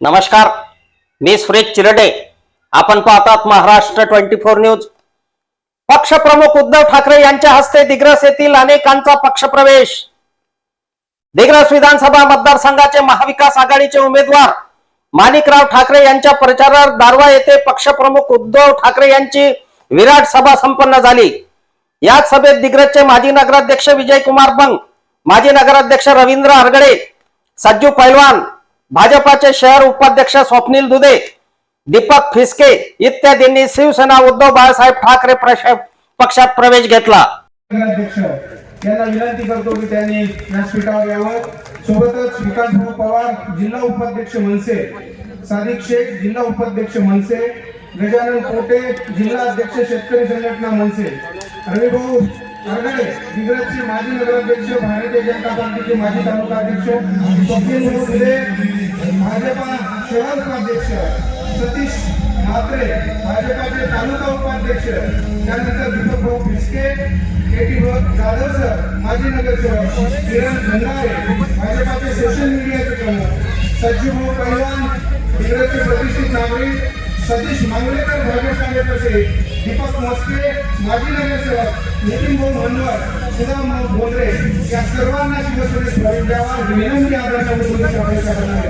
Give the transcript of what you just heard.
नमस्कार मी सुरेश चिरडे. आपण पाहतात महाराष्ट्र ट्वेंटी फोर न्यूज. पक्षप्रमुख उद्धव ठाकरे यांच्या हस्ते दिग्रस येथील अनेकांचा पक्षप्रवेश. दिग्रस विधानसभा मतदारसंघाचे महाविकास आघाडीचे उमेदवार माणिकराव ठाकरे यांच्या प्रचारात दारवा येथे पक्षप्रमुख उद्धव ठाकरे यांची विराट सभा संपन्न झाली. याच सभेत दिग्रजचे माजी नगराध्यक्ष विजय कुमार बंग माजी नगराध्यक्ष रवींद्र हरगडे सज्जू पैलवान भाजपाचे शहर उपाध्यक्ष स्वप्नील दुधे दीपक फिसके इत्यादींनी शिवसेना उद्धव बाळासाहेब ठाकरे पक्षात प्रवेश घेतला. यांना विनंती करतो की त्यांनी व्यासपीठावर यावं सोबतच विकास भाऊ पवार जिल्हा उपाध्यक्ष मनसे सादिक शेख जिल्हा उपाध्यक्ष मनसे गजानन कोटे जिल्हा अध्यक्ष शेतकरी संघटना मनसे रविभाऊ अरगडे दिग्रजचे माजी नगराध्यक्ष भारतीय जनता पार्टीचे माजी तालुका अध्यक्ष स्वप्नील भाऊ भाजपा शहर उपाध्यक्ष सतीश म्हात्रे भाजपाचे तालुका उपाध्यक्ष त्यानंतर दीपक भाऊ फिसके केटी जाधव सर माजी नगरसेवक किरण भंडारे भाजपाचे सोशल मीडियाचे प्रमुख सज्जू भाऊ पैलवान इंग्रजचे प्रतिष्ठित नागरिक सतीश मांगलेकर भाजप कार्यकर्ते दीपक मस्के माजी नगरसेवक नितीन भाऊ मनवर सुदाम भाऊ भोंद्रे या सर्वांना शिवसेनेत प्रवेश द्यावा विनंती आदरणीय मुख्यमंत्री